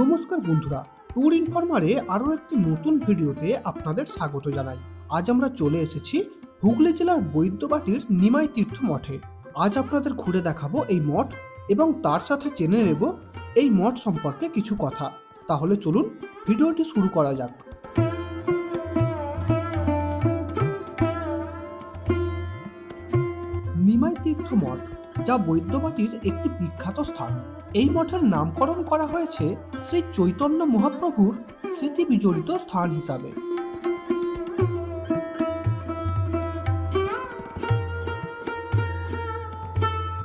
নমস্কার বন্ধুরা ট্যুর ইনফরমারে আরও একটি নতুন ভিডিওতে আপনাদের স্বাগত জানাই। আজ আমরা চলে এসেছি হুগলি জেলার বৈদ্যবাটির নিমাই তীর্থ মঠে। আজ আপনাদের ঘুরে দেখাবো এই মঠ এবং তার সাথে জেনে নেব এই মঠ সম্পর্কে কিছু কথা। তাহলে চলুন ভিডিওটি শুরু করা যাক। নিমাই তীর্থ মঠ যা বৈদ্যবাটির একটি বিখ্যাত স্থান। এই মঠের নামকরণ করা হয়েছে শ্রী চৈতন্য মহাপ্রভুর স্মৃতি বিজড়িত স্থান হিসাবে।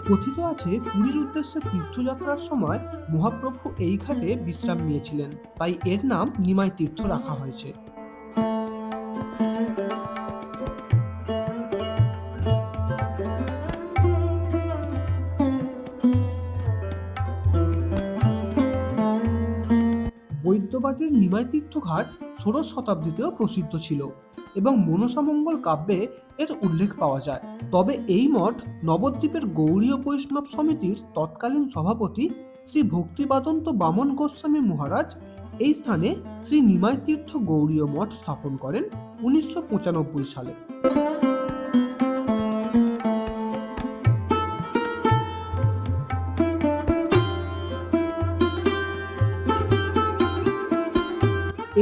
কথিত আছে, পুরীর উদ্দেশ্যে তীর্থযাত্রার সময় মহাপ্রভু এই ঘাটে বিশ্রাম নিয়েছিলেন। তাই এর নাম নিমাই তীর্থ রাখা হয়েছে। বৈদ্যবাটির নিমাই তীর্থঘাট ষোড়শ শতাব্দীতেও প্রসিদ্ধ ছিল এবং মনসামঙ্গল কাব্যে এর উল্লেখ পাওয়া যায়। তবে এই মঠ নবদ্বীপের গৌরীয় বৈষ্ণব সমিতির তৎকালীন সভাপতি শ্রী ভক্তিবাদন্ত বামন গোস্বামী মহারাজ এই স্থানে শ্রী নিমাই তীর্থ গৌড়ীয় মঠ স্থাপন করেন উনিশশো পঁচানব্বই সালে।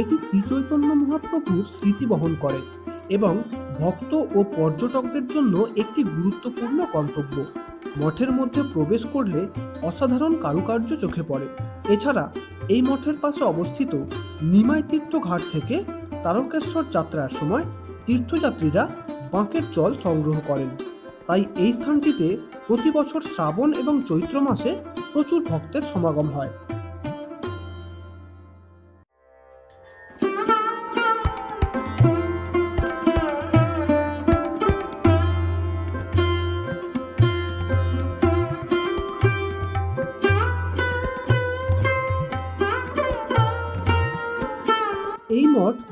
এটি শ্রী চৈতন্য মহাপ্রভুর স্মৃতি বহন করে এবং ভক্ত ও পর্যটকদের জন্য একটি গুরুত্বপূর্ণ গন্তব্য। মঠের মধ্যে প্রবেশ করলে অসাধারণ কারুকার্য চোখে পড়ে। এছাড়া এই মঠের পাশে অবস্থিত নিমাই তীর্থ ঘাট থেকে তারকেশ্বর যাত্রার সময় তীর্থযাত্রীরা বাঁকের জল সংগ্রহ করেন। তাই এই স্থানটিতে প্রতি বছর শ্রাবণ এবং চৈত্র মাসে প্রচুর ভক্তের সমাগম হয়।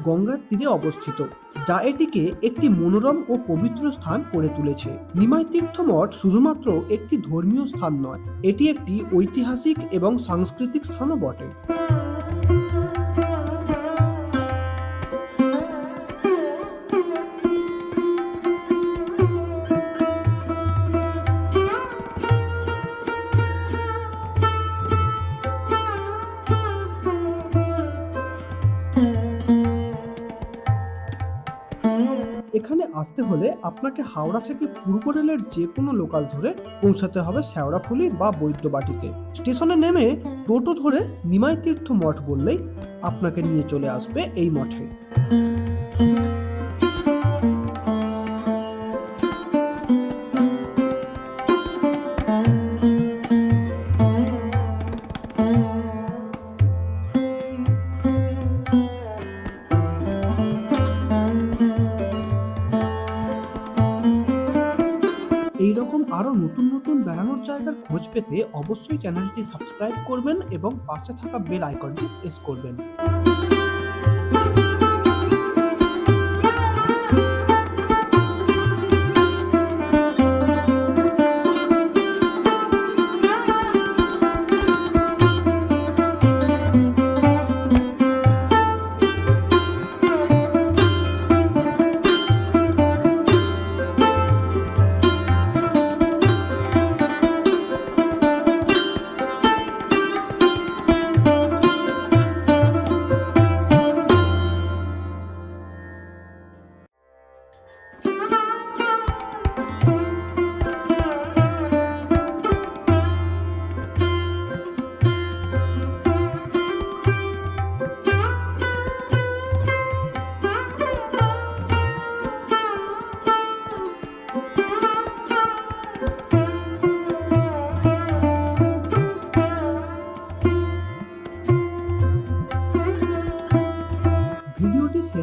গঙ্গার তীরে অবস্থিত, যা এটিকে একটি মনোরম ও পবিত্র স্থান করে তুলেছে। নিমাই তীর্থ মঠ শুধুমাত্র একটি ধর্মীয় স্থান নয়, এটি একটি ঐতিহাসিক এবং সাংস্কৃতিক স্থানও বটে। এখানে আসতে হলে আপনাকে হাওড়া থেকে পূর্ব রেলের যে কোনো লোকাল ধরে পৌঁছাতে হবে শেওড়াফুলি বা বৈদ্যবাটিতে। স্টেশনে নেমে টোটো ধরে নিমাই তীর্থ মঠ বললেই আপনাকে নিয়ে চলে আসবে এই মঠে। এইরকম আরও নতুন নতুন বেড়ানোর জায়গার খোঁজ পেতে অবশ্যই চ্যানেলটি সাবস্ক্রাইব করবেন এবং পাশে থাকা বেল আইকনটি প্রেস করবেন।